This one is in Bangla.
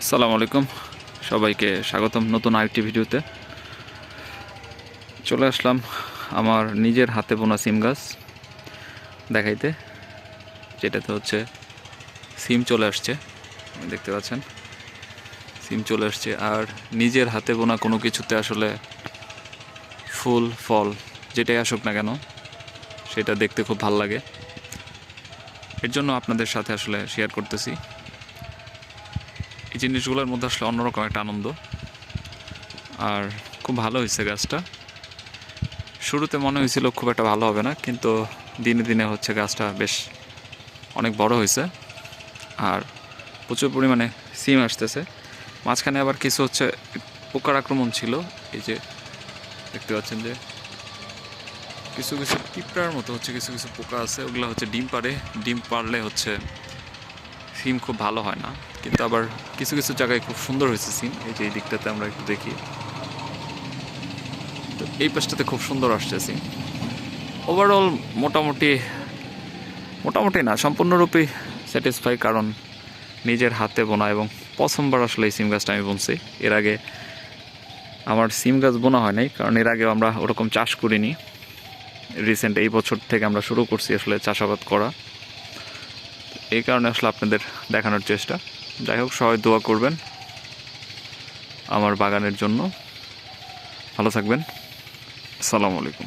আসসালামু আলাইকুম। সবাইকে স্বাগতম নতুন আরেকটি ভিডিওতে। চলে আসলাম আমার নিজের হাতে বোনা সিম গাছ দেখাইতে, যেটাতে হচ্ছে সিম চলে আসছে, দেখতে পাচ্ছেন? সিম চলে আসছে, আর নিজের হাতে বোনা কোনো কিছুতে আসলে ফুল, ফল, যেটাই আসুক না কেন, সেটা দেখতে খুব ভালো লাগে। এর জন্য আপনাদের সাথে আসলে শেয়ার করতেছি। জিনিসগুলোর মধ্যে আসলে অন্যরকম একটা আনন্দ। আর খুব ভালো হয়েছে গাছটা। শুরুতে মনে হয়েছিল খুব একটা ভালো হবে না, কিন্তু দিনে দিনে হচ্ছে গাছটা বেশ অনেক বড় হয়েছে। আর প্রচুর পরিমাণে সিম আসতেছে। মাঝখানে আবার কিছু হচ্ছে পোকার আক্রমণ ছিল। এই যে দেখতে পাচ্ছেন যে কিছু কিছু পিঁপড়ার মতো হচ্ছে কিছু কিছু পোকা আছে। ওগুলো হচ্ছে ডিম পারে ডিম পারলে হচ্ছে সিম খুব ভালো হয় না, কিন্তু আবার কিছু কিছু জায়গায় খুব সুন্দর হয়েছে সিম এই যে এই দিকটাতে আমরা একটু দেখি। তো এই পাশটাতে খুব সুন্দর আসছে সিম ওভারঅল মোটামুটি মোটামুটি না, সম্পূর্ণরূপে স্যাটিসফাই কারণ নিজের হাতে বোনা এবং প্রথমবার আসলে এই সিম গাছটা আমি বুনছি। এর আগে আমার সিম গাছ বোনা হয় নাই, কারণ এর আগে আমরা ওরকম চাষ করিনি। রিসেন্ট এই বছর থেকে আমরা শুরু করছি আসলে চাষাবাদ করা। এই কারণে আসলে আপনাদের দেখানোর চেষ্টা। যাই হোক, সবাই দোয়া করবেন আমার বাগানের জন্য। ভালো থাকবেন। আসসালামু আলাইকুম।